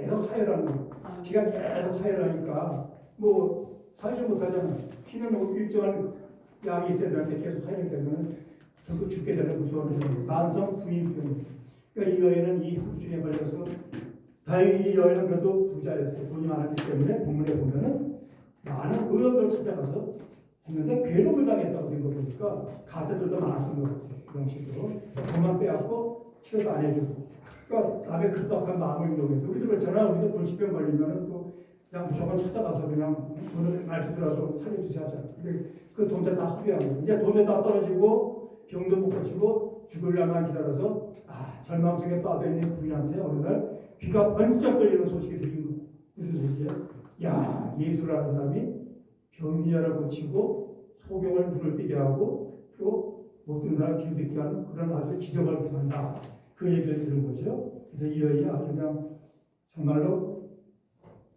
계속 하혈하는 거예요. 아, 피가 계속 하혈하니까 뭐 살지 못하잖아. 피는 뭐 일정한 양이 있어야 되는데 계속 하혈 되면 결국 죽게 되는 무서운 병이에요. 만성 부인병. 그러니까 이 여인은 이 흡중에 걸려서 다행히 이 여인은 그래도 부자였어요. 돈이 많았기 때문에 본문에 보면은 많은 의원을 찾아가서 했는데 괴롭을 당했다고 된 거 보니까 가짜들도 많았던 것 같아요. 그런 식으로 돈만 빼앗고 치료도 안 해주고 그러니까 남의 급박한 마음을 이용해서 우리도 그렇잖아. 우리도 불치병 걸리면은 또 그냥 무조건 찾아가서 그냥 돈을 말투들어서 살려주지 하잖아. 근데 그 돈도 다 거예요. 이제 돈도 다 떨어지고 병도 못 고치고 죽을려만 기다려서 아 절망성에 빠져있는 부인한테 어느 날 귀가 번쩍 들리는 소식이 들린 거. 무슨 소식이야? 야 예수라는 사람이 병기야를 고치고 소경을 물을 뜨게 하고 또 못든 사람 귀 듣게 하는 그런 아주 기적을 행한다. 그 얘기를 들은 거죠. 그래서 이 여인이 아주 그냥 정말로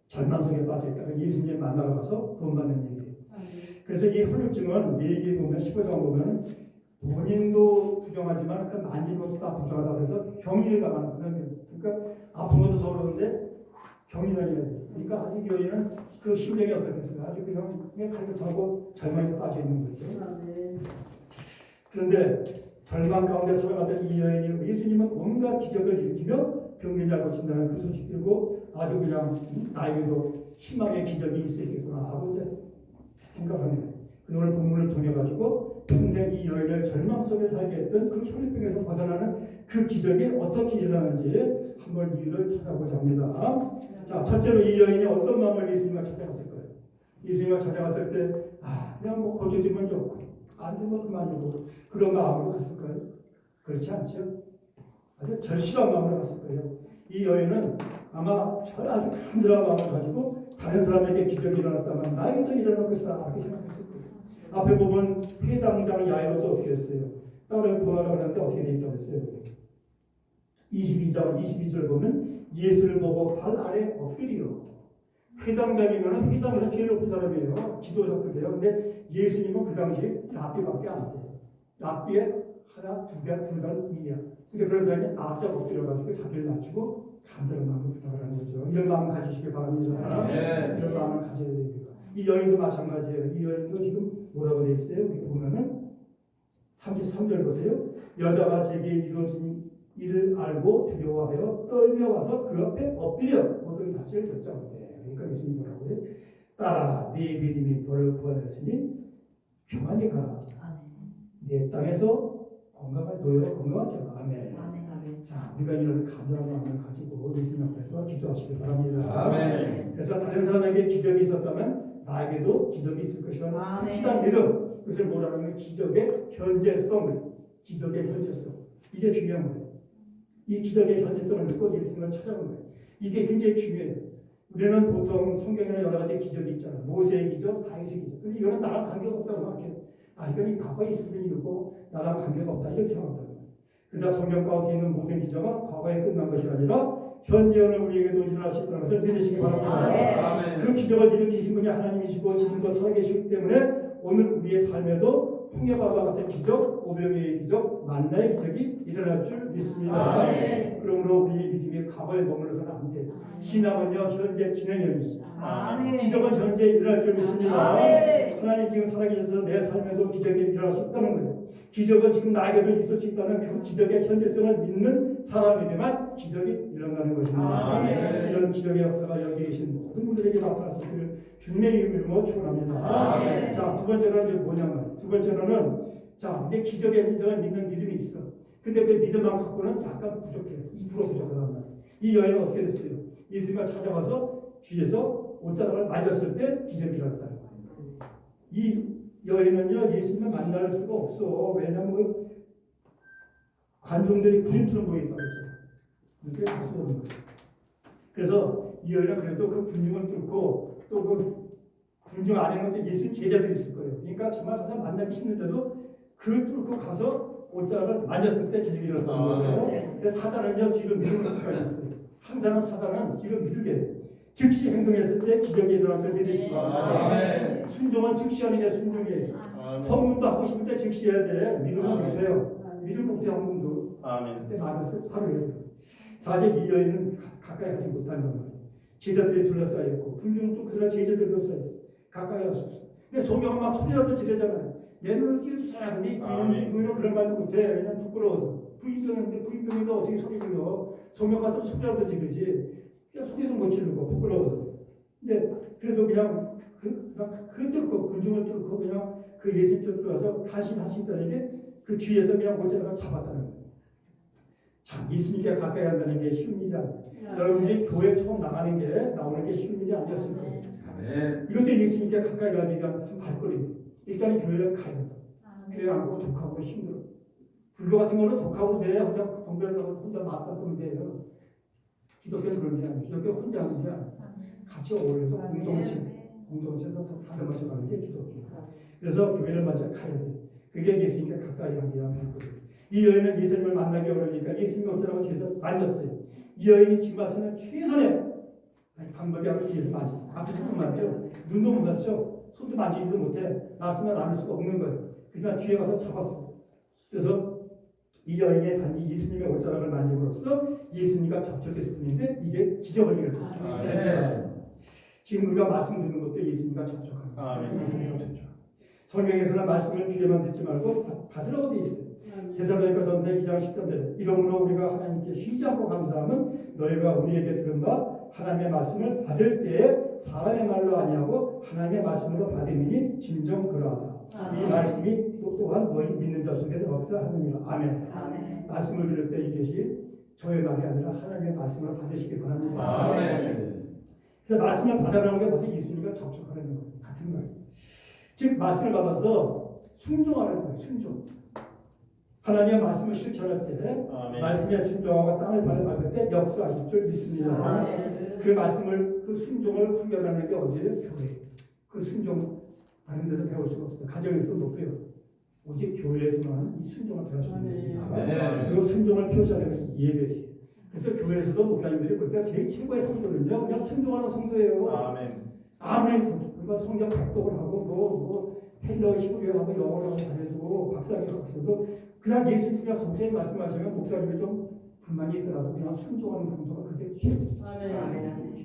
절망성에 빠져 있다가 예수님 만나러 가서 구원받는 얘기예요. 그래서 이 혈루증은 레기에 보면 15장 보면 본인도 부정하지만 그 만진 것도 다 부정하다 그래서 경리를 당하는 그런. 그러니까 아픈 것도 서러운데 경리 다녀야 돼. 그러니까 아주 이 여인은 그 심령이 어떻겠어요? 아주 그냥 그냥 칼끝하고 절망에 빠져 있는 거죠. 아, 네. 그런데 절망 가운데 살아가던 이 여인이 예수님은 온갖 기적을 일으키며 병균자 고 친다는 그 소식 들고 아주 그냥 나에게도 희망의 기적이 있어야겠구나 하고 이제 거예요. 그걸 본문을 통해 가지고 평생 이 여인을 절망 속에 살게 했던 그 혈류병에서 벗어나는 그 기적이 어떻게 일어나는지 한번 이유를 찾아보자 합니다. 자, 첫째로 이 여인이 어떤 마음을 예수님을 찾아갔을 거예요. 예수님을 찾아갔을 때, 아, 그냥 뭐 고쳐주면 좋고, 안 되면 그만이고, 그런 마음으로 갔을 거예요. 그렇지 않죠? 아주 절실한 마음으로 갔을 거예요. 이 여인은 아마 절 아주 간절한 마음을 가지고 다른 사람에게 기적이 일어났다면 나에게도 것이다. 이렇게 생각했을 거예요. 앞에 보면 회당장 야이로도 어떻게 했어요? 딸을 구하라고 하는데 어떻게 돼 있다고 했어요? 22장 22절 보면 예수를 보고 발 아래 엎드리요. 회당장이면 회당에서 제일 높은 사람이에요. 지도자급이에요. 근데 예수님은 그 당시에 랍비밖에 안 돼. 랍비에 하나, 두 개, 두달 위야. 근데 그런 사람이 납작 엎드려가지고 자기를 낮추고 간절한 마음으로 부탁을 하는 거죠. 이런 마음 가지시길 바랍니다. 네. 이런 마음을 가져야 됩니다. 이 여인도 마찬가지예요. 이 여인도 지금 뭐라고 돼 있어요? 우리 보면은 33절 보세요. 여자가 제게 이루어진 일을 알고 두려워하여 떨며 와서 그 앞에 엎드려 모든 사실을 듣자는데 그러니까 예수님 뭐라고 그래? 딸아 네 믿음이 너를 구원했으니 평안히 가라. 아, 내 땅에서 건강한 노예로 건강하잖아. 아멘. 네. 아, 네. 아, 네. 자, 우리가 이런 간절한 마음을 가지고 예수님 앞에서 기도하시기 바랍니다. 아멘. 그래서 다른 사람에게 기적이 있었다면 나에게도 기적이 있을 것이라는. 확실한 믿음. 그것을 뭐라는 기적의 현재성을, 기적의 현재성. 이게 중요한 거예요. 이 기적의 현재성을 믿고 예수님을 찾아온 거예요. 이게 굉장히 중요해요. 우리는 보통 성경에는 여러 가지 기적이 있잖아요. 모세의 기적, 다윗의 기적. 근데 이거는 나랑 관계가 없다고 생각해요. 아, 이건 이 과거에 있었던 일이고 나랑 관계가 없다. 이렇게 생각한다는 거예요. 그러나 성경 가운데 있는 모든 기적은 과거에 끝난 것이 아니라 현재 오늘 우리에게도 일어날 수 있다는 것을 믿으시기 바랍니다. 아, 네. 그 기적을 일으키신 분이 하나님이시고 지금도 살아계시기 때문에 오늘 우리의 삶에도 홍해바다 같은 기적, 오병이의 기적, 만나의 기적이 일어날 줄 믿습니다. 아, 네. 그러므로 우리의 믿음이 과거에 머물러서는 안 돼. 신앙은요 현재 진행형이 아, 네. 기적은 현재 일어날 줄 믿습니다. 아, 네. 하나님 지금 살아계셔서 내 삶에도 기적이 일어날 수 있다는 거예요. 기적은 지금 나에게도 있을 수 있다는 그 기적의 현재성을 믿는 사람에게만 기적이 일어나는 것입니다. 아, 네. 이런 기적의 역사가 여기 계신 모든 분들에게 있기를 주님의 이름으로 축원합니다. 아, 네. 자, 두 번째로는 이제 뭐냐면 두 번째로는 자, 이제 기적의 현장을 믿는 믿음이 있어. 근데 그 믿음만 갖고는 약간 부족해요. 2% 부족하단 말이에요. 이 여인은 어떻게 됐어요? 예수님을 찾아와서 뒤에서 옷자락을 맞았을 때 기적이 일어났다는 거예요. 이 여인은요, 예수님을 만날 수가 없어. 왜냐면 그 관종들이 구림처럼 보였다고 했잖 그게 다수 없는 거예요. 그래서 이 여인은 그래도 그 군중을 뚫고 또 그 군중 안에는 또 예수 제자들이 있을 거예요. 그러니까 정말 가서 만나기 싫은데도 그 뚫고 가서 옷자락을 만졌을 때 기적이 일어났다는 아, 거죠. 네. 근데 사단은요, 뒤로 미루는 습관이 있어요. 항상 사단은 뒤로 미루게. 즉시 행동했을 때 기적이 일어날 걸 믿으시기 바랍니다. 아멘. 순종은 즉시 하는 게 순종이에요. 헌금도 하고 싶을 때 즉시 해야 돼. 미루면. 못해요. 미루면 못해 헌금도. 아멘. 그때 나갔을 때 바로 해야 돼요. 이 여인은 가까이 하지 못한단 말이에요. 제자들이 둘러싸여 있고 군중도 그런 제자들이 둘러싸여 있어. 가까이 없어. 근데 소경은 막 소리라도 지르잖아요. 내 눈을 띄우소라. 근데 부인은 부인은 그런 말도 못해. 왜냐면 부끄러워서. 부인병인데 부인병이가 어떻게 소리 질러. 소경 같은 소리라도 지르지. 그냥 소리도 못 지르고 부끄러워서. 근데 그래도 그냥 그, 그 뚫고 군중을 뚫고 그냥 그 예수님 쪽으로 와서 다시 다시 자에게 그 뒤에서 그냥 옷자락을 잡았다는 거예요. 참 예수님께 가까이 한다는 게 쉬운 일이 아니에요. 여러분들이 교회 처음 나가는 게 나오는 게 쉬운 일이 아니었을 거예요. 아멘. 이것도 예수님께 가까이 가기 위한 한 발걸음이에요. 일단은 교회를 가야 된다. 교회 안 가고 독하고 힘들어. 불교 같은 거는 독하고 돼. 혼자 동별들하고 혼자 맞바꾸면 돼요. 기독교는 그런 게 아니에요. 기독교 혼자 하는 게 아니에요. 같이 어울려서 공동체, 공동체에서 사람마셔 가는 게 기독교. 그래서 교회를 먼저 가야 돼. 그게 예수님께 가까이 하기 위한 방법이에요. 이 여인은 예수님을 만나기 어려우니까 예수님이 어쩌라고 뒤에서 만졌어요. 이 여인이 지금 와서는 최선의 방법이 아니라 뒤에서 만져. 앞에서 못 만져. 눈도 못 맞죠. 손도 만지지도 못해. 놨으면 나눌 수가 없는 거예요. 그러나 뒤에 가서 잡았어. 그래서 이 여인의 단지 예수님의 옷자락을 만짐으로써 예수님과 접촉했을 뿐인데 이게 기적을 일으켰죠. 아멘. 지금 우리가 말씀 듣는 것도 예수님과 접촉하는 거예요. 예수님과 접촉. 성경에서는 말씀을 귀에만 듣지 말고 받- 받으라고 돼 있어요. 대살로니가 전서 2장 10절에 이러므로 우리가 하나님께 쉬지 않고 감사함은 너희가 우리에게 들은 바 하나님의 말씀을 받을 때에 사람의 말로 아니하고 하나님의 말씀으로 받음이니 진정 그러하다. 이 말씀이 또 또한 너희 믿는 자 속에서 역사하느니라. 아멘. 아멘. 말씀을 들을 때 이것이 저의 말이 아니라 하나님의 말씀을 받으시기 바랍니다. 아멘. 그래서 말씀을 받아라는 게 벌써 예수님과 접촉하라는 거예요. 같은 말이에요. 즉 말씀을 받아서 순종하라는 거예요. 순종. 하나님의 말씀을 실천할 때 아멘. 말씀에 순종하고 땅을 밟을 때 역사하실 줄 믿습니다. 아멘. 그 말씀을 그 순종을 훈련하는 게 어디예요? 교회. 그 순종 다른 데서 배울 수가 없어요. 가정에서도 못 배워. 오직 교회에서만 이 순종을 배울 수 있습니다. 아멘. 그리고 순종을 표시하는 것이 예배예요. 그래서 교회에서도 목사님들이 볼 때 제일 최고의 성도는요, 그냥 순종하는 성도예요. 아멘. 아무리 그러니까 성경 각독을 하고 뭐뭐 헬러 시국에 하고 영어를 하고 잘해도 박사학위 박사도 그냥 예수님 그냥 선생님 말씀하시면 목사님이 좀 불만이 있더라도 그냥 순종하는 정도가 그게 최고. 아멘.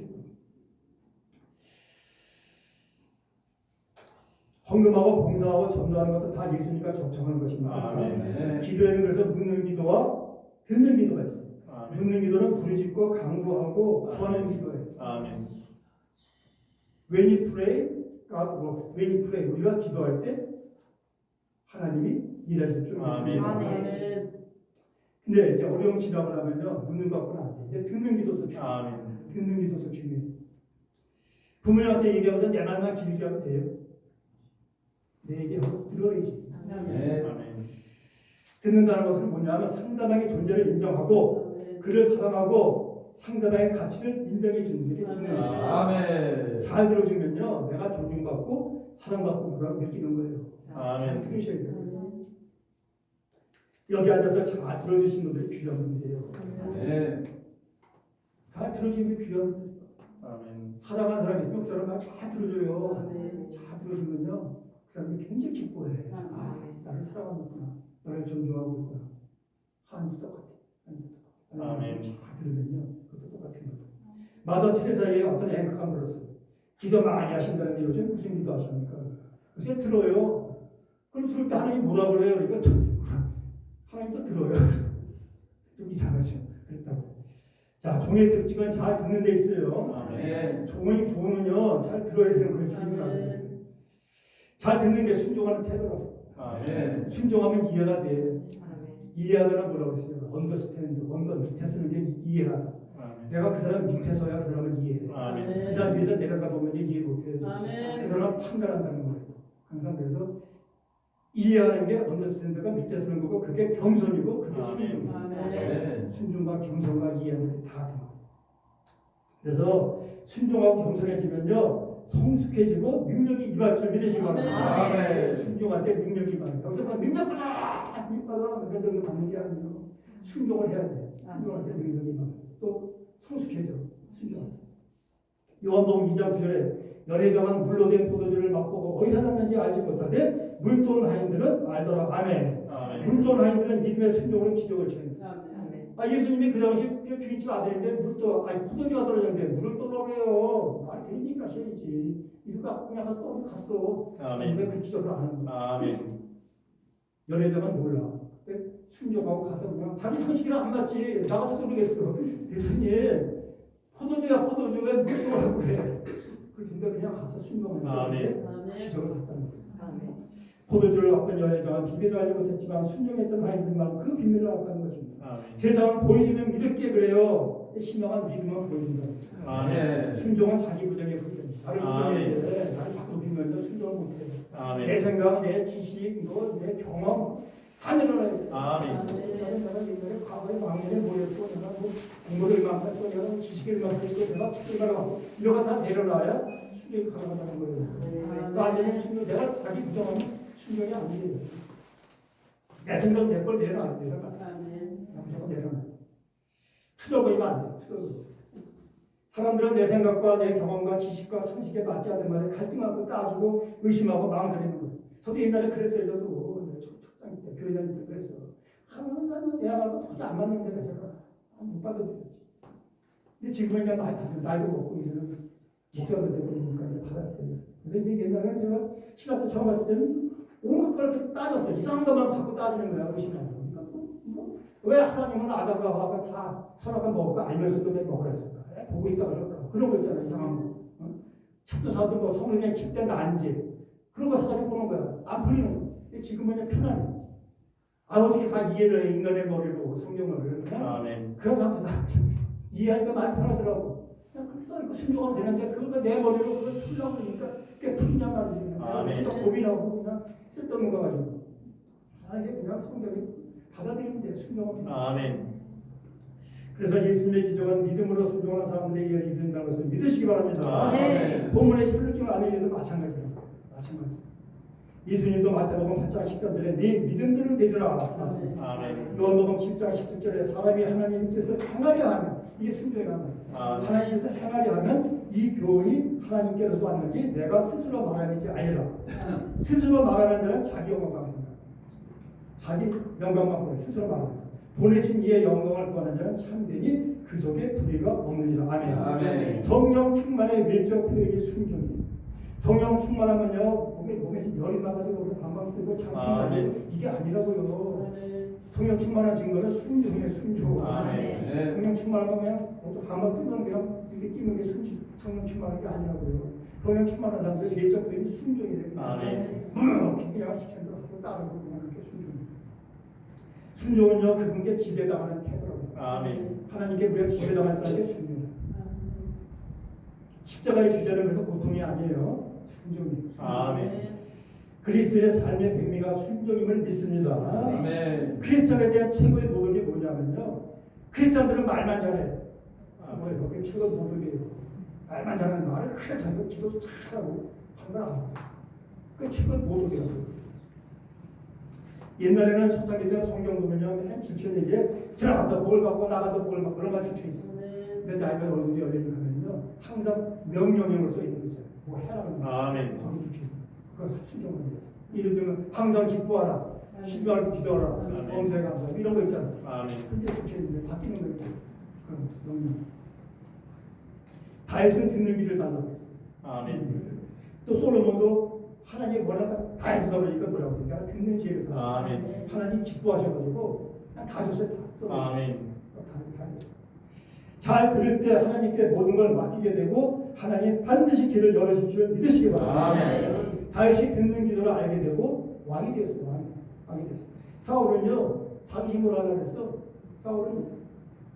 헌금하고 봉사하고 전도하는 것도 다 예수님과 접촉하는 것입니다. 아멘. 기도에는 그래서 묻는 기도와 듣는 기도가 있어요. 아멘. 묻는 기도는 부르짖고 강구하고 구하는 기도예요. 아멘. When you pray, God works. When you pray, 우리가 기도할 때 하나님이 일하실 줄 아멘. 믿습니다. 아멘. 근데 이제 어려움 지나고 나면요 묻는 것 갖고는 안 돼. 이제 듣는 기도도 중요. 아멘. 듣는 기도도 중요해. 부모님한테 얘기하면서 내 말만 길게 하면 돼요. 내 얘기하고 들어야지. 아멘. 아멘. 듣는다는 것은 뭐냐면 상대방의 존재를 인정하고 그를 사랑하고 상대방의 가치를 인정해 주는 게 듣는 거예요. 아멘. 잘 들어주면요 내가 존중받고 사랑받고 그걸 느끼는 거예요. 잘 아멘. 들으셔야 돼요. 여기 앉아서 잘 들어주신 분들이 귀한 분들이에요. 잘 들어주면 귀한 분들. 아멘. 사랑하는 사람이 있으면 그 사람 말잘 들어줘요. 아멘. 잘 들어주면요 그 사람이 굉장히 기뻐해. 아 나를 사랑하는구나. 나를 존중하고 있구나. 하나님도 똑같아. 하나님도 똑같아. 아멘. 하나님 잘 들으면요 그것도 똑같은 거예요. 마더 테레사의 어떤 앵커가 물었어요. 기도 많이 하신다는데 요즘 무슨 기도 하십니까? 요새 들어요. 그럼 들을 때 하나님 뭐라 그래요? 그러니까 또 하나님도 들어요. 좀 이상하죠. 그랬다고. 자, 종의 특징은 잘 듣는 데 있어요. 아멘. 종의 종은요, 잘 들어야 되는 거예요. 주님 말을. 잘 듣는 게 순종하는 태도라고. 아멘. 순종하면 이해가 돼. 아멘. 이해하다는 뭐라고 했어요? 언더스탠드. 언더 밑에 쓰는 게 이해하다. 아멘. 내가 그 사람 밑에 서야 그 사람을 이해해. 아멘. 그 사람 위에서 내려다 보면 이해 못해. 그 아멘. 사람은 판단한다는 거예요. 항상 그래서 이해하는 게 언더스탠드가 밑에 서는 거고 그게 겸손이고 그게 아멘. 순종이에요. 아멘. 순종과 겸손과 이해하는 게다 들어. 그래서 순종하고 겸손해지면요 성숙해지고 능력이 임할 줄 믿으시기 바랍니다. 아멘. 순종할 때 능력이 임합니다. 여기서 막 능력 받아, 능력 받아, 그런 능력 받는 게 아니에요. 순종을 해야 돼. 순종할 때 능력이 임합니다. 또 성숙해져. 순종. 요한복음 2장 9절에 열애정한 물로 된 포도주를 맛보고 어디서 났는지 알지 못하되 물돈 하인들은 알더라. 아멘. 아멘. 물돈 하인들은 믿음의 순종으로 기적을 처합니다. 아멘. 아 예수님이 그 당시 그 주인집 아들인데 또 아니 포도주가 떨어졌는데 물을 떠나래요. 말이 되는 얘기를 하셔야지. 이거 그냥 가서 떠 갔어. 아멘. 근데 그 기적을 안 하는 거야. 아멘. 연애자만 몰라. 근데 순종하고 가서 그냥 자기 상식이랑 안 맞지. 나 같아도 모르겠어. 예수님 포도주야 포도주 왜 물을 떠라고 그래. 그런데 그냥 가서 순종하는 거야. 아멘. 기적을 갔다는 거야. 포도주를 얻던 여자가 비밀을 알지 못했지만 순종했던 아이들만 그 비밀을 알았다는 것입니다. 아멘. 세상은 보여주면 믿을게 그래요. 신앙은 믿으면 보여준다. 아멘. 순종은 자기 부정의 부정이다. 나를 아멘. 부정해. 나를 자꾸 높이면서 순종을 못해. 내 아멘. 생각, 내 지식, 뭐, 내 경험 다 내려놔야 돼. 아멘. 나는 내가 옛날에 과거에 망년에 뭐였고 내가 뭐 공부를 이만큼 했고 내가 뭐 지식을 이만큼 했고 내가 책을 이런 거다 내려놔야 순종이 가능하다는 거예요. 그러니까 안 되면 순종, 내가 자기 부정하면 순종이 안 돼요. 내 생각, 내걸 내놔, 내려놔. 아멘. 무조건 내려놔. 틀어버리면 안 돼. 틀어버려. 사람들은 내 생각과 내 경험과 지식과 상식에 맞지 않는 말에 갈등하고 따지고 의심하고 망설이는 거예요. 저도 옛날에 그랬어요. 저도 내 초- 초창기 때 교회 다닐 때 그랬어. 아, 나는 내 말과 도저히 안 맞는데 왜 저러? 아, 못 받아들였지. 근데 지금은 이제 나이 나이도 먹고 이제는 목사가 되버리니까 이제 받아들여요. 그래서 이제 옛날에는 제가 신학교 처음 왔을 때는 온갖 걸 이렇게 따졌어요. 이상한 것만 갖고 따지는 거야. 의심하는 거니까. 뭐, 뭐, 왜 하나님은 아담과 하와가 다 선악을 거 알면서도 왜 먹으랬을까? 에, 보고 있다 그럴까? 그런 거 있잖아. 이상한 거. 어? 책도 사도 뭐 성경에 칠때 난지 그런 거 사가지고 보는 거야. 안 풀리는 거야. 근데 지금은 그냥 편안해. 아버지가 다 이해를 해. 인간의 머리로 성경을. 그냥 아멘. 그래서 합니다. 이해하니까 많이 편하더라고. 그냥 그렇게 써있고 순종하면 되는데 그걸 내 머리로 그걸 풀려고 그러니까 그게 풀리냐 말이지. 아멘. 또 고민하고 그냥 쓸데없는 거 가지고. 아, 이게 그냥 성경이 받아들이면 돼. 순종하면 돼. 아멘. 그래서 예수님의 기적은 믿음으로 순종하는 사람들에게 이른다는 것을 믿으시기 바랍니다. 아멘. 본문의 혈육증을 알리기도 마찬가지예요. 마찬가지. 예수님도 마태복음 8장 10절에 네 믿음대로 말씀합니다. 아멘. 요한복음 10장 17절에 사람이 하나님의 뜻을 행하려 하면 이게 순종이란 말이에요. 아멘. 하나님의 뜻을 행하려 하면 이 교훈이 하나님께로서 왔는지 내가 스스로 말하는지 아니라 스스로 말하는 자는 자기 영광만 본다. 자기 영광만 보내 스스로 말한다. 보내신 이의 영광을 구하는 자는 참되니 그 속에 불의가 없느니라. 아멘. 아멘. 성령 충만의 외적 표현이 순종이에요. 성령 충만하면요 몸에 몸에서 열이 나가지고 방방 뜨고 창 아멘. 나고 이게 아니라고요. 성령 충만한 증거는 순종이에요. 순종. 아멘. 성령 충만하면 그냥 어떤 방방 뜨면 그냥 이렇게 뛰는 게 순, 성령 충만한 게 아니라고요. 성령 충만한 사람들 외적 표현이 순종이에요. 아멘. 그냥 시천대로 하고 따르고 그냥 그렇게 순종. 순종은요 그분께 지배당하는 태도라고. 아멘. 하나님께 우리가 지배당한다는 게 순종이에요. 십자가의 주제는 그래서 고통이 아니에요. 순종이에요. 아멘. 그리스도의 삶의 백미가 순종임을 믿습니다. 아멘. 크리스천에 대한 최고의 모독이 뭐냐면요. 크리스천들은 말만 잘해. 아. 뭐예요? 그게 최고 모독이에요. 말만 잘하는 말을 크게 잘하고 기도도 잘하고 하고. 그게 최고 모독이라고. 옛날에는 초창기 때 성경 보면요. 맨 주천에게 들어가도 뭘 받고 나가도 뭘 받고 그런 말 주천 있어. 근데 나이가 정도 열리고 가면요. 항상 명령형으로 써 있는 거 있잖아요. 뭐 해라는 거. 아멘. 거기 주천. 예를 들면 항상 기뻐하라. 쉬지 말고 기도하라. 범사에 감사. 이런 거 있잖아요. 아멘. 근데 주천인데 바뀌는 거 있고. 그런 명령. 다윗은 듣는 귀를 달라고 했어요. 아멘. 또 솔로몬도 하나님 뭐라고 다 해주다 보니까 뭐라고. 내가 듣는 지혜를 달라. 아멘. 하나님 기뻐하셔가지고 다 줬어요. 다. 또 아멘. 다, 다. 잘 들을 때 하나님께 모든 걸 맡기게 되고 하나님 반드시 길을 열어주실 줄 믿으시기 바랍니다. 아멘. 다윗이 듣는 기도를 알게 되고 왕이 되었어요. 왕이, 왕이 됐어요. 사울은요 자기 힘으로 하려고 했어. 사울은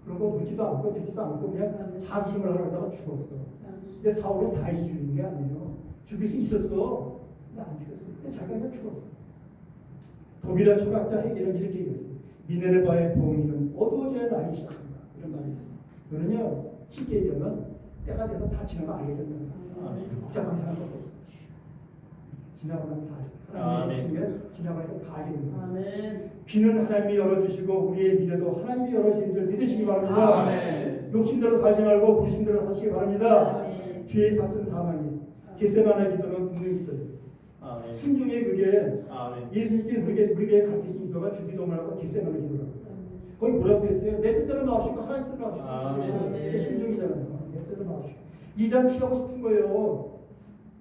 그런 거 묻지도 않고 듣지도 않고 그냥 자기 힘을 하려다가 죽었어. 근데 사울은 다윗이 죽인 게 아니에요. 죽일 수 있었어. 근데 안 죽였어. 근데 자기가 그냥 죽었어. 독일의 철학자 헤겔은 이렇게 얘기했어요. 미네르바의 부엉이는 어두워져야 날기 시작한다. 이런 말이 있어요. 이거는요 쉽게 얘기하면 때가 돼서 다치는 거 알게. 복잡하게 사는 것도 없어. 지나고 나면 다 아멘. 하나님의 주시면 지나가니까 다 알게 된다. 아멘. 비는 하나님이 열어주시고 우리의 미래도 하나님이 열어주신 줄 믿으시기 바랍니다. 아멘. 욕심대로 살지 말고 불심대로 사시기 바랍니다. 아멘. 뒤에 샀은 사망이 겟세마네 기도는 듣는 기도예요. 아멘. 순종의 그게 아멘. 예수님께 우리에게 우리에게 가르치신 기도가 주기도문하고 겟세마네 기도라고. 거기 뭐라고 했어요? 내 뜻대로 나오시고 하나님 뜻대로 아, 네. 이게 순종이잖아요. 내 뜻대로 나오시고 이장 피하고 싶은 거예요.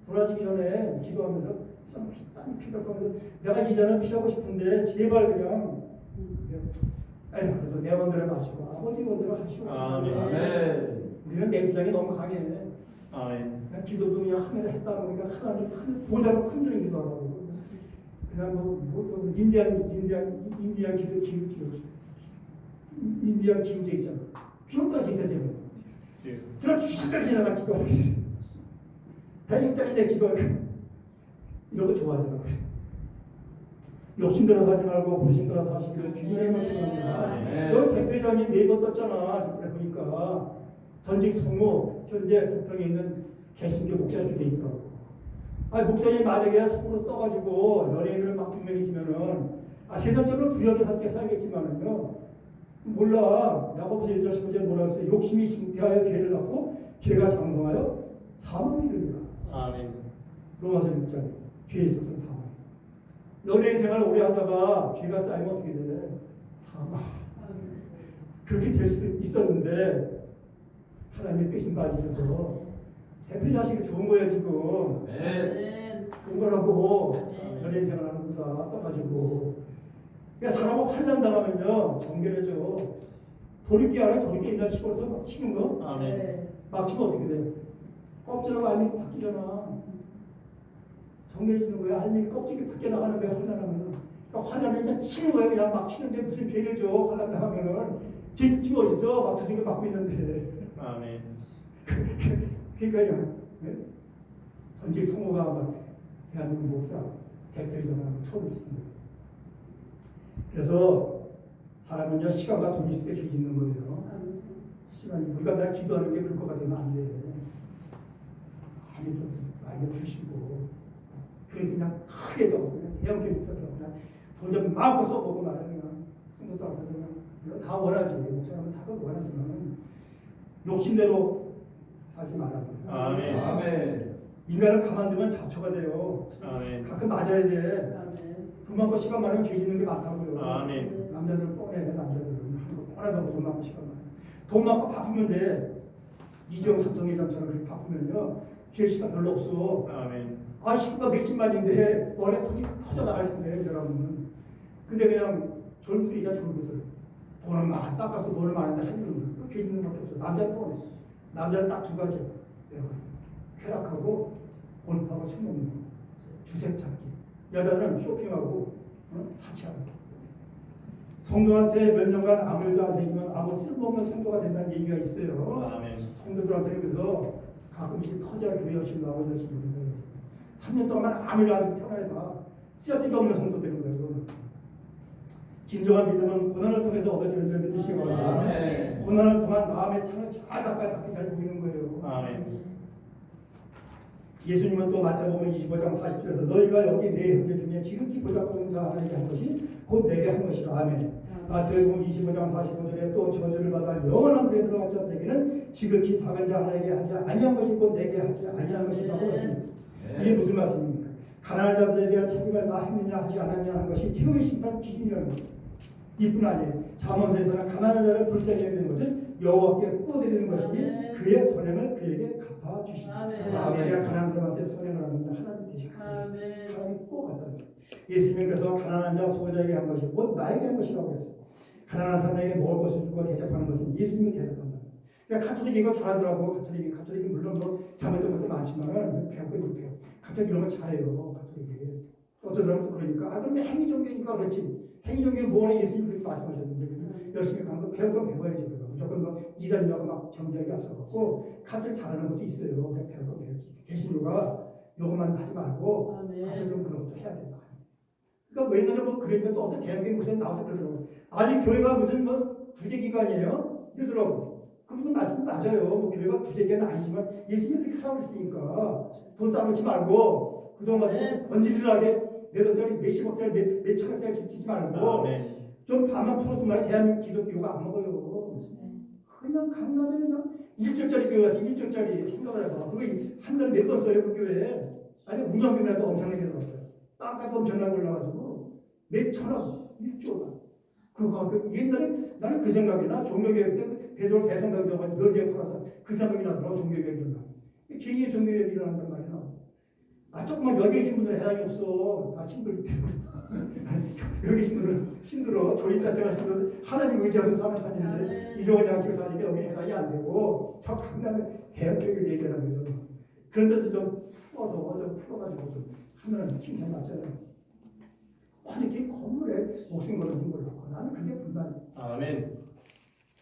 돌아지기 전에 기도하면서 참 땀이 피가 거면서 내가 이장을 피하고 싶은데 제발 그냥 아유 그래도 내 원대로 마시고 아버지 원대로 하시고 아멘. 아멘. 우리는 내 주장이 너무 강해. 아멘. 그냥 기도도 그냥 하면 했다 보니까 하나님 큰 보자로 흔들린 기도하라고 그냥 뭐 뭐 인디안 인디안 인디안 기도 기도 기도 인디안 기도제 있잖아 비용까지 있었잖아 예. 그럼 주식까지 나가 기도하고 있어 대식까지 내 기도하고 이런 거 좋아하잖아 우리. 욕심대로 사지 말고 부르심대로 사시기를 주님의 힘을 축원합니다. 여기 대표장이 네번 떴잖아 이번에 보니까. 전직 성모 현재 부평에 있는 개신교 목사 이렇게 돼 있더라고. 아니 목사님 만약에 성으로 떠가지고 연예인을 막 분명히 지면은 아 세상적으로 부역에 살게 살겠지만은요 몰라. 야고보서 1장 15절에 뭐라 했어요? 욕심이 잉태하여 죄를 낳고 죄가 장성하여 사망이 이릅니다. 아멘. 로마서 6장 죄에 있어서 사망. 연예인 생활 오래 하다가 죄가 쌓이면 어떻게 돼? 사망. 그렇게 될수 있었는데 하나님의 뜻인 바 있어서 대표 자식이 좋은 거예요 지금. 아멘. 좋은 거라고. 연예인 생활하는구나 떠가지고. 그러니까 사람은 환난 당하면요 정결해져. 돌이키 알아? 돌이키 옛날 시골에서 막 치는 거? 아멘. 막 치면 어떻게 돼? 껍질하고 알미 바뀌잖아 정결해지는 거야 알미 껍질이 밖에 나가는 거야 환난하면 그러니까 환난은 이제 치는 거야 그냥 막 치는데 무슨 죄를 줘 환난 당하면은 죄 지가 어딨어 막 두들겨 맞고 있는데 아멘. 그러니까요. 네? 전직 성호가 막 대한민국 목사 대표이사하고 처음 듣는 거예요. 그래서 사람은요 시간과 돈이 있을 때죄 짓는 거예요. 시간이 우리가 날 기도하는 게 그거가 되면 안 돼. 많이 좀 많이 주시고 그래서 그냥 크게도 그냥 대형교 목사도 그냥 돈좀 마음껏 써보고 그냥 성도들 앞에서 그냥 다 원하지 목사님은 다들 원하지만 욕심대로 살지 말라고. 아멘. 아멘. 인간을 가만두면 잡초가 돼요. 아멘. 가끔 맞아야 돼. 돈 많고 시간 많으면 죄 짓는 게 많다고요. 아멘. 남자들은 뻔해, 남자들은. 뻔하다고 돈 많고 시간 많아. 돈 많고 바쁘면 돼. 이정 삼성 회장처럼 그렇게 바쁘면요. 죄 시간 별로 없어. 아멘. 아, 식구가 몇십만인데 터지, 터져 나갈 텐데, 그 사람은. 근데 그냥 졸부들이자 졸부들. 돈은 많아. 닦아서 돈을 많은데 한 일은 죄 짓는 것밖에 없어. 남자는 뻔해. 남자는 딱 두 가지야. 내가 때. 쾌락하고 골프하고 술 먹는 거. 주색 찾기. 여자는 쇼핑하고 어? 사치하고. 성도한테 몇 년간 아무 일도 안 생기면 아무 쓸모없는 성도가 된다는 얘기가 있어요. 아멘. 성도들한테 그래서 가끔 이렇게 터져야 교회 열심히 나오고 열심히. 3년 동안 아무 일도 안 해도 편안해봐. 쓰잘데기 없는 성도 되는 거예요. 그거는. 진정한 믿음은 고난을 통해서 얻어지는 줄 믿으시고 아멘. 고난을 통한 마음의 창을 잘 닦아 밖에 잘 보이는 거예요. 아멘. 예수님은 또 마태복음 25장 40절에서 너희가 여기 내 형제 중에 지극히 보잘것없는 자 하나에게 한 것이 곧 내게 한 것이라 아멘. 마태복음 25장 45절에 또 저주를 받아 영원한 불에 들어갈 자들에게는 지극히 작은 자 하나에게 하지 아니한 것이 곧 내게 하지 아니한 것이라고 말씀했습니다. 이게 무슨 말씀입니까? 가난한 자들에 대한 책임을 다 했느냐 하지 않았냐 하는 것이 최후의 심판 기준이라는 거죠. 이뿐 아니에요. 잠언서에서는 가난한 자를 불쌍히 여기는 것을 여호와께 꾸어드리는 것이니. 그의 선행을 그에게 갚아 주십니다. 아멘. 우리가 가난한 사람한테 선행을 하는데 하나님 대신 아멘. 하나님 꼭 갖다 줘. 예수님이 그래서 가난한 자 소자에게 한 것이 곧 나에게 한 것이라고 했어요. 가난한 사람에게 먹을 것을 주고 대접하는 것은 예수님이 대접한다. 그러니까 카톨릭 이거 잘하더라고. 카톨릭이 카톨릭이 물론 뭐 잘못된 것도 많지만은 배우고 못해요. 카톨릭 이런 거 잘해요. 카톨릭이. 어떤 사람은 또 그러니까 아 그럼 행위 종교니까 그렇지. 행위 종교 뭐래 예수님 그렇게 말씀하셨는데 열심히 가면 배울 건. 그래서 무조건 뭐 이단이라고 막 정지하게 앞서갖고 카톨릭 잘하는 것도 있어요. 그냥 배울 건 배워야지. 개신교가 요것만 하지 말고 가서 아멘. 좀 그런 것도 해야 된다. 그러니까 뭐 옛날에 뭐 그러니까 또 어떤 대학교 무슨 나와서 그러더라고. 아니 교회가 무슨 뭐 부재기관이에요? 이러더라고. 그분도 말씀 맞아요. 뭐 교회가 부재기는 아니지만 예수님이 그렇게 하라고 했으니까 돈 쌓아놓지 말고 그동안 가지고 네. 번지르하게 몇 원짜리 몇십억짜리 몇, 몇천억짜리 짓지 말고 아멘. 좀 밥만 풀어도 말이야 대한민국 기독교가 안 먹어요. 그냥 강남에 그냥 1조짜리 교회 가서 1조짜리 생각을 해봐. 그거 이- 한 달에 몇 번 써요 그 교회. 아니 운영비라도 엄청나게 들어갔어요. 땅값 엄청나게 올라가지고 몇 천억 1조가. 그거 그 옛날에 나는 그 생각이 나. 종교개혁 때 베드로 대성당자가 여기에 팔아서 그 생각이 나더라고 종교개혁이 일어나. 개인의 종교개혁이 일어난단 말이야. 아 조금만 여기 계신 분들 해당이 없어. 다 힘들기 때문에. 여기 계신 분들 힘들어. 조립 자체가 힘들어서 하나님 의지하면서 사는 사람인데 이런 양식을 사니까 여기 해당이 안 되고 저 강남에 대학교를 얘기하는 거죠. 그런 데서 좀 풀어서 좀 풀어가지고 좀 하면은 칭찬 맞잖아요. 아니 이렇게 건물에 목숨 걸는 걸 놓고 나는 그게 불만이야. 아멘.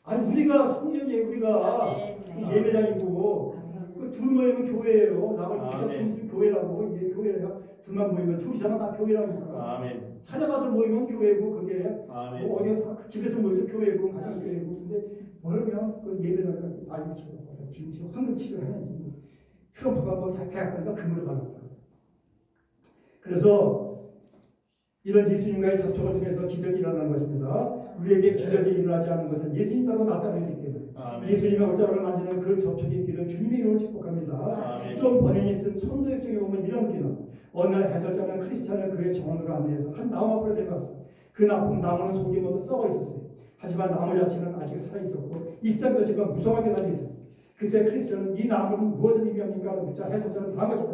아니 우리가 성년이 우리가 이 예배당이고 그 둘 모이면 교회예요. 나를 아멘. 진짜 무슨 교회라고 이게 교회야. 둘만 모이면 둘 이상은 다 교회라니까. 아멘. 산에 가서 모이면 교회고 그게 아멘. 뭐 어디 가- 집에서 모여도 교회고 가정 교회고 근데 뭘 그냥 그 예배당이라 말로 치고 지금 지금 황금치를 하는지 뭐. 트럼프가 뭐 대학가니까 금으로 받았다. 그래서 이런 예수님과의 접촉을 통해서 기적이 일어나는 것입니다. 우리에게 기적이 일어나지 않는 것은 예수님 따로 나타나기 때문에 아멘. 예수님의 옷자락을 만지는 그 접촉이 있기를 주님의 이름으로 축복합니다. 아멘. 좀 번역이 쓴 손도역 중에 보면 이런 글이 나와. 어느 날 해설자는 크리스찬을 그의 정원으로 안내해서 한 나무 앞으로 데려갔어. 그 나쁜 나무는 속이 모두 썩어 있었어요. 하지만 나무 자체는 아직 살아 있었고 잎사귀 자체가 무성하게 달려 있었어요. 그때 크리스찬은 이 나무는 무엇을 의미합니까? 묻자 해설자는 다음과 같이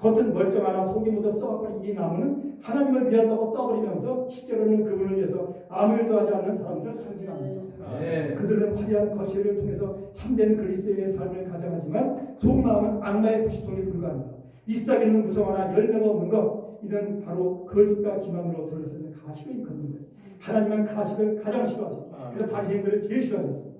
겉은 멀쩡하나 속이 모두 썩어버린 이 나무는 하나님을 위한다고 떠버리면서 실제로는 그분을 위해서 아무 일도 하지 않는 사람들을 상징합니다. 네. 그들은 화려한 거칠을 통해서 참된 그리스도인의 삶을 가장하지만 속마음은 악마의 부시통에 불과합니다. 잎사귀는 무성하나 열매가 없는 것 이는 바로 거짓과 기만으로 둘러싸는 가식을 일컫는 거예요. 하나님은 가식을 가장 싫어하십니다. 그래서 바리새인들을 제일 싫어하셨어요.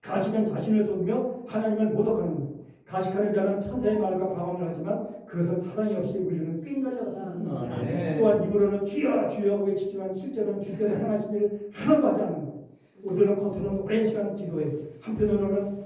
가식은 자신을 속이며 하나님을 모독하는 거예요. 가식하는 자는 천사의 말과 방언을 하지만 그것은 사랑이 없이 울리는 꽹과리 같습니다. 네. 또한 입으로는 주여 주여 외치지만 실제로는 주께서 행하신 일을 하나도 하지 않는 거예요. 우리는 겉으로는 오랜 시간 기도해 한편으로는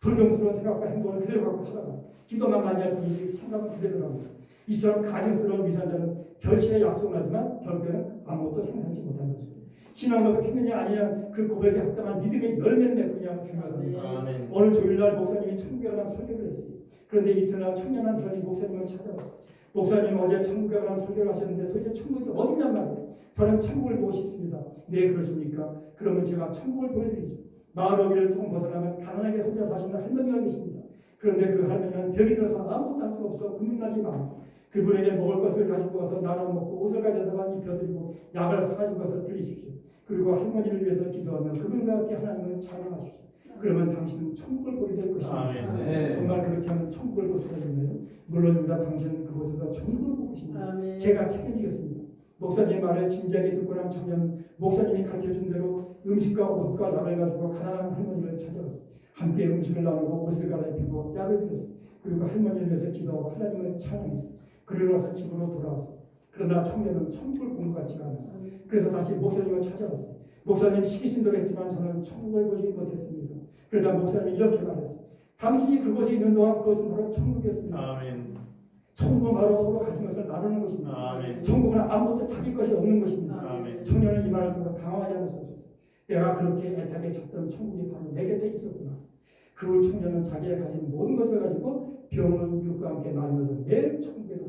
불경스러운 생각과 행동을 그대로 갖고 살아가 기도만 많이 할 뿐이지 생각은 그대로 합니다. 이처럼 가증스러운 위선자는 결실의 약속을 하지만 결국에는 아무것도 생산치 못하는 것입니다. 신앙 고백 했느냐 아니냐 그 고백에 합당한 믿음의 열매를 맺느냐 가 중요하답니다. 아멘. 오늘 주일날 목사님이 천국에 관한 설교를 했어요. 그런데 이튿날 청년한 사람이 목사님을 찾아왔어요. 목사님 어제 천국에 관한 설교를 하셨는데 도대체 천국이 어디냔 말이에요. 저는 천국을 보고 싶습니다. 네 그러십니까? 그러면 제가 천국을 보여드리죠. 마을 어귀를 조금 벗어나면 가난하게 혼자 사시는 할머니가 계십니다. 그런데 그 할머니는 벽이 들어서 아무것도 할 수가 없어 굶는날이 많아. 그분에게 먹을 것을 가지고 와서 나눠 먹고 옷을 가져다가 입혀드리고 약을 사가지고 와서 드리십시오. 그리고 할머니를 위해서 기도하며 그분과 함께 하나님을 찬양하십시오. 그러면 당신은 천국을 보게 될 것입니다. 아멘. 네. 정말 그렇게 하면 천국을 있나요? 물론입니다. 당신은 그곳에서 천국을 보고 계십니다. 아멘. 제가 책임지겠습니다. 목사님의 말을 진지하게 듣고 난 청년은 목사님이 가르쳐준 대로 음식과 옷과 약을 가지고 가난한 할머니를 찾아갔어요. 함께 음식을 나누고 옷을 갈아입히고 약을 드렸어요. 그리고 할머니를 위해서 기도하고 하나님을 찬양했어요. 그러고 나서 집으로 돌아왔어요. 그러나 청년은 천국을 본것 같지가 않았어요. 그래서 다시 목사님을 찾아왔어요. 목사님 시키신 대로 했지만 저는 천국을 보지 못했습니다. 그러다 목사님이 이렇게 말했어요. 당신이 그곳에 있는 동안 그것은 바로 천국이었습니다. 아멘. 천국은 바로 서로 가진 것을 나누는 것입니다. 아멘. 천국은 아무것도 자기 것이 없는 것입니다. 아멘. 청년은 이 말을 듣고 당황하지 않을 수 없었어요. 내가 그렇게 애타게 찾던 천국이 바로 내 곁에 있었구나. 그 후 청년은 자기가 가진 모든 것을 가지고 병을 이웃과 함께 나누면서 매일 천국에서.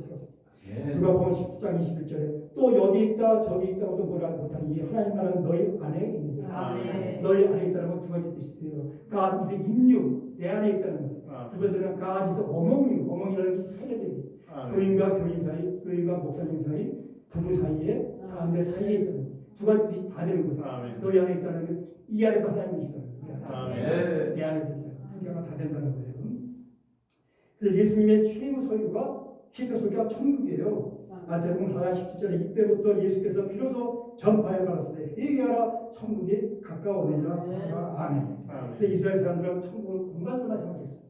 네. 누가 보면 10장 21절에 또 여기 있다 저기 있다고도 뭐라 못하니 이 하나님 나라는 너희 안에 있느니라. 아멘. 너희 안에 있다는 건두 가지 뜻이 있어요. God is in you. 내 안에 있다는 거예요. 두 아멘. 번째는 God is among you. among이라는 게 사이를 아멘. 교인과 교인 사이, 교인과 목사님 사이, 부부 사이에, 사람들 사이에 있다는 거예요. 두 가지 뜻이 다 되는 거예요. 아멘. 너희 안에 있다는 게이 안에도 하나님이 있다는 거예요. 아멘. 네. 내 안에 있다. 두 개가 다 된다는 거예요. 그래서 예수님의 최후 설교가 설교가 천국이에요. 마태복음 4장 17절에 이때부터 예수께서 비로소 전파에 가라사대 회개하라 천국이 가까워오느니라 하시라 아멘. 그래서 이스라엘 사람들은 천국을 공간으로만 생각했어요.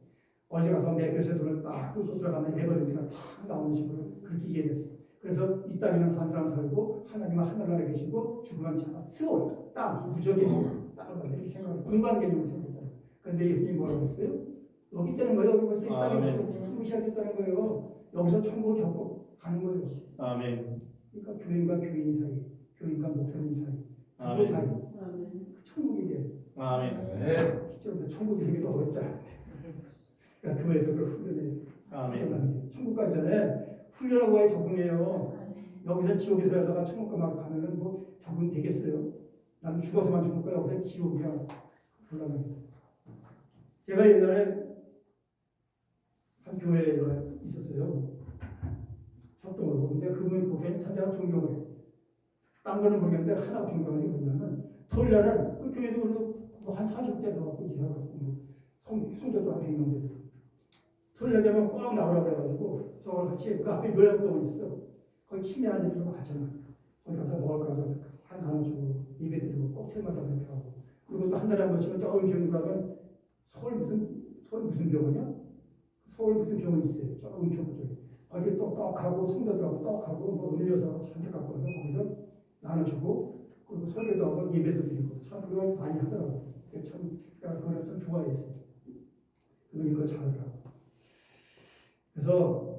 어디 가서 매표소에 돈을 딱 뚫고 들어가면 에버랜드가 탁 나오는 식으로 그렇게 이해됐어요. 그래서 이 땅에는 산 사람 살고 하나님은 하늘나라에 계시고 죽으면 자 스올 땅 무적의 땅을 받는 이 생각을 공간 개념을 생각했다. 그런데 예수님이 뭐라고 했어요? 여기 있다는 거예요. 여기 벌써 이 땅에 아멘. 살고 시작했다는 거예요. 여기서 천국을 겪고 가는 거예요. 아멘. 그러니까 교인과 교인 사이, 교인과 목사님 사이, 부부 아멘. 사이. 그 천국이 돼. 아멘. 네. 실제로 천국이 되기도 어렵다. 그러니까 교회에서 그걸 훈련해. 아멘. 천국 가기 전에 훈련하고 와야 적응해요. 여기서 지옥에서 하다가 천국 막 가면은 뭐 적응 되겠어요? 난 죽어서만 죽을 거야. 그래서 지옥이야. 올라가는. 제가 옛날에 한 교회가 있었어요. 협동으로. 근데 그분 보기에는 참 내가 존경을 해. 딴 거는 모르겠는데 하나 게 뭐냐면 토요일날은 그 교회도 그래도 뭐한 40대에서 갖고 이사 갖고 뭐 성, 성도들 한 100명 되고 토요일날 되면 꼭 나오라고 그래가지고 저걸 같이 그 앞에 요양병원 있어. 거기 침대 앉아 들고 가잖아. 거기 가서 먹을 거 가서 한 나눠주고 예배 드리고 꼭 테마다 그렇게 하고 그리고 또 한 달에 한 번씩은 저 은평 가면 서울 무슨 서울 무슨 병원이야? 서울 무슨 병원 있어요. 저 은평 쪽에 거기 또 떡하고 성도들하고 떡하고 뭐 음료수하고 잔뜩 갖고 와서 거기서 나눠주고 그리고 설교도 하고 예배도 드리고 참 그걸 많이 하더라고. 그게 참 내가 그걸 좀 좋아했어요. 그분이 그걸 잘하더라고. 그래서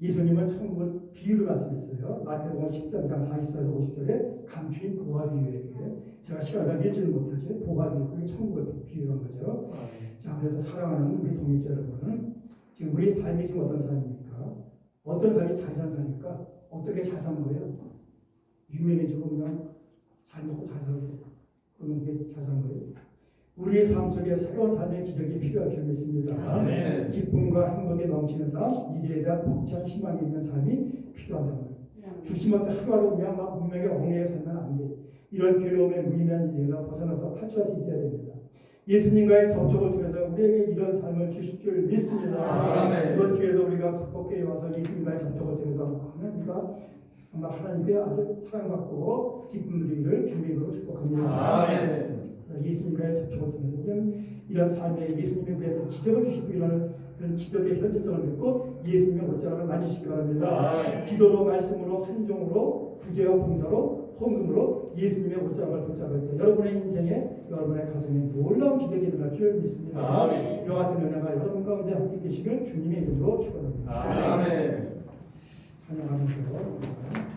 예수님은 천국을 비유로 말씀했어요. 마태복음 13장 44에서 50절에 감추인 보화 비유에게 제가 시간상 읽지는 못하지 보화 비유 그게 천국을 비유한 거죠. 자 그래서 사랑하는 우리 동역자 여러분 지금 우리 삶이 지금 어떤 삶입니까? 어떤 삶이 잘 산 삶입니까? 어떻게 잘 사는 거예요? 유명해지고 그냥 잘 먹고 잘 살고 그러면 그게 잘 사는 거예요? 우리의 삶 속에 새로운 삶의 기적이 필요할 줄 믿습니다. 아멘. 기쁨과 행복에 넘치는 삶, 미래에 대한 벅찬 희망이 있는 삶이 필요하다는 거예요. 죽지 못해 하루하루 그냥 막 문명에 얽매여 살면 안 돼. 이런 괴로움에 무의미한 인생에서 벗어나서 탈출할 수 있어야 됩니다. 예수님과의 접촉을 통해서 우리에게 이런 삶을 주실 줄 믿습니다. 아멘. 이번 주에도 우리가 두껍게 와서 예수님과의 접촉을 통해서 우리가 정말 하나님께 아주 사랑받고 기쁨 누리기를 주님으로 축복합니다. 아멘. 그래서 예수님과의 접촉을 통해서 우리는 이런 삶에 예수님이 우리한테 기적을 주시고 이런 그런 기적의 현실성을 믿고 예수님의 옷자락을 만지시기 바랍니다. 아멘. 기도로 말씀으로 순종으로 구제와 봉사로 헌금으로 예수님의 옷자락을 붙잡을 때 여러분의 인생에 여러분의 가정에 놀라운 기적이 일어날 줄 믿습니다. 아멘. 이와 같은 은혜가 여러분 가운데 함께 계시길 주님의 이름으로 축원합니다. 아멘. 아멘. 찬양하면서